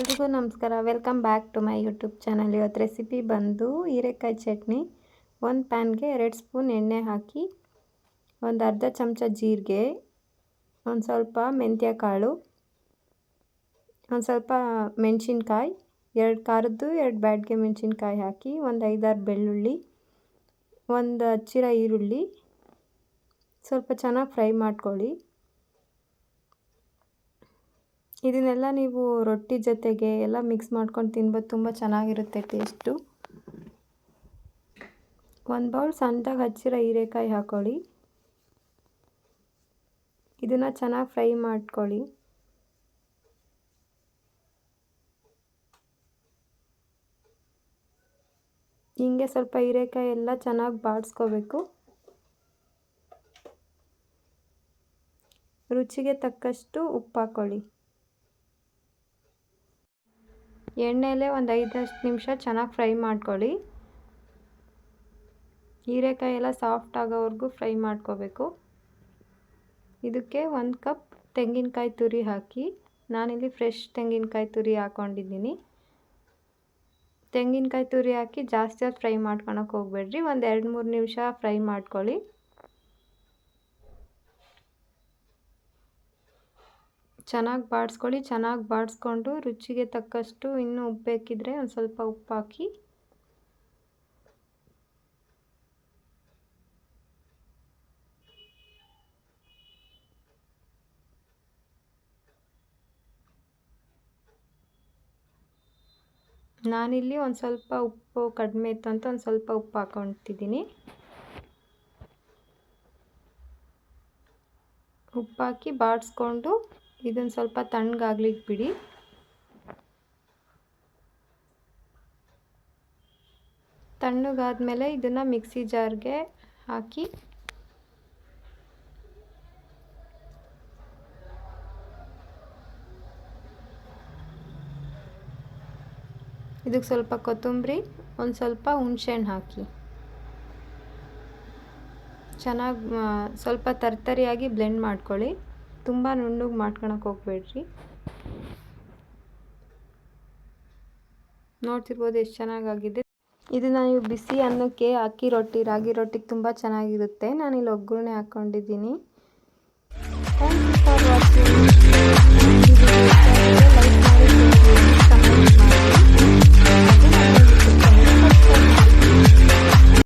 ನಮಸ್ಕಾರ. Welcome back to my YouTube channel ಇವತ್ತು recipe ಬಂದು ಹೀರೆಕಾಯಿ ಚಟ್ನಿ. ಒಂದು ಪ್ಯಾನ್ಗೆ ಎರಡು ಸ್ಪೂನ್ ಎಣ್ಣೆ ಹಾಕಿ, ಒಂದು ಅರ್ಧ ಚಮಚ ಜೀರಿಗೆ, ಒಂದು ಸ್ವಲ್ಪ ಮೆಂತ್ಯ ಕಾಳು ಒಂದು ಸ್ವಲ್ಪ ಮೆಣಸಿನ್ಕಾಯಿ, ಎರಡು ಖಾರದ್ದು, ಎರಡು ಬ್ಯಾಡ್ಗೆ ಮೆಣಸಿನ್ಕಾಯಿ ಹಾಕಿ, ಒಂದು ಐದಾರು ಬೆಳ್ಳುಳ್ಳಿ, ಒಂದು ಹಚ್ಚಿರ ಈರುಳ್ಳಿ, ಸ್ವಲ್ಪ ಚೆನ್ನಾಗಿ ಫ್ರೈ ಮಾಡ್ಕೊಳ್ಳಿ. ಇದನ್ನೆಲ್ಲ ನೀವು ರೊಟ್ಟಿ ಜೊತೆಗೆ ಎಲ್ಲ ಮಿಕ್ಸ್ ಮಾಡ್ಕೊಂಡು ತಿನ್ಬೋದು. ತುಂಬ ಚೆನ್ನಾಗಿರುತ್ತೆ ಟೇಸ್ಟು ಒಂದು ಬೌಲ್ ಸಣ್ಣದಾಗಿ ಹಚ್ಚಿರೋ ಹೀರೆಕಾಯಿ ಹಾಕ್ಕೊಳ್ಳಿ ಇದನ್ನು ಚೆನ್ನಾಗಿ ಫ್ರೈ ಮಾಡ್ಕೊಳ್ಳಿ. ಹಿಂಗೆ ಸ್ವಲ್ಪ ಹೀರೆಕಾಯಿ ಎಲ್ಲ ಚೆನ್ನಾಗಿ ಬಾಡಿಸ್ಕೋಬೇಕು ರುಚಿಗೆ ತಕ್ಕಷ್ಟು ಉಪ್ಪು ಹಾಕ್ಕೊಳ್ಳಿ ಎಣ್ಣೆಲೆ ಒಂದು ಐದಷ್ಟು ನಿಮಿಷ ಚೆನ್ನಾಗಿ ಫ್ರೈ ಮಾಡ್ಕೊಳ್ಳಿ. ಹೀರೆಕಾಯಿ ಎಲ್ಲ ಸಾಫ್ಟ್ ಆಗೋವರೆಗೂ ಫ್ರೈ ಮಾಡ್ಕೋಬೇಕು. ಇದಕ್ಕೆ ಒಂದು ಕಪ್ ತೆಂಗಿನಕಾಯಿ ತುರಿ ಹಾಕಿ, ನಾನಿಲ್ಲಿ ಫ್ರೆಶ್ ತೆಂಗಿನಕಾಯಿ ತುರಿ ಹಾಕ್ಕೊಂಡಿದ್ದೀನಿ ತೆಂಗಿನಕಾಯಿ ತುರಿ ಹಾಕಿ ಜಾಸ್ತಿ ಹೊತ್ತು ಫ್ರೈ ಮಾಡ್ಕೊಳಕ್ಕೆ ಹೋಗಬೇಡ್ರಿ, ಒಂದು ಎರಡು ಮೂರು ನಿಮಿಷ ಫ್ರೈ ಮಾಡ್ಕೊಳ್ಳಿ. ಚೆನ್ನಾಗಿ ಬಾಡಿಸ್ಕೊಳ್ಳಿ, ಚೆನ್ನಾಗಿ ಬಾಡಿಸ್ಕೊಂಡು ರುಚಿಗೆ ತಕ್ಕಷ್ಟು ಇನ್ನೂ ಉಪ್ಪು ಬೇಕಿದ್ರೆ ಒಂದು ಸ್ವಲ್ಪ ಉಪ್ಪು ಹಾಕಿ ನಾನಿಲ್ಲಿ ಒಂದು ಸ್ವಲ್ಪ ಉಪ್ಪು ಕಡಿಮೆ ಇತ್ತು ಅಂತ ಒಂದು ಸ್ವಲ್ಪ ಉಪ್ಪು ಹಾಕೊತಿದ್ದೀನಿ ಹಾಕಿ ಬಾಡಿಸ್ಕೊಂಡು ಇದನ್ನು ಸ್ವಲ್ಪ ತಣ್ಣಗಾಗ್ಲಿಕ್ಕೆ ಬಿಡಿ ತಣ್ಣಗಾದ್ಮೇಲೆ ಇದನ್ನು ಮಿಕ್ಸಿ ಜಾರ್ಗೆ ಹಾಕಿ ಇದಕ್ಕೆ ಸ್ವಲ್ಪ ಕೊತ್ತಂಬರಿ, ಒಂದು ಸ್ವಲ್ಪ ಹುಣಸೆಹಣ್ಣು ಹಾಕಿ. ಚೆನ್ನಾಗಿ ಸ್ವಲ್ಪ ತರ್ತರಿಯಾಗಿ ಬ್ಲೆಂಡ್ ಮಾಡ್ಕೊಳ್ಳಿ. ತುಂಬ ನುಣ್ಣಗೆ ಮಾಡ್ಕೊಳಕ್ಕೆ ಹೋಗ್ಬೇಡ್ರಿ. ನೋಡ್ತಿರ್ಬೋದು ಎಷ್ಟು ಚೆನ್ನಾಗಾಗಿದೆ. ಇದು ನಾನು ಬಿಸಿ ಅನ್ನಕ್ಕೆ ಅಕ್ಕಿ ರೊಟ್ಟಿ, ರಾಗಿ ರೊಟ್ಟಿಗೆ ತುಂಬ ಚೆನ್ನಾಗಿರುತ್ತೆ. ನಾನಿಲ್ಲಿ ಒಗ್ಗರಣೆ ಹಾಕ್ಕೊಂಡಿದ್ದೀನಿ ಥ್ಯಾಂಕ್ ಯು ಫಾರ್ ವಾಚಿಂಗ್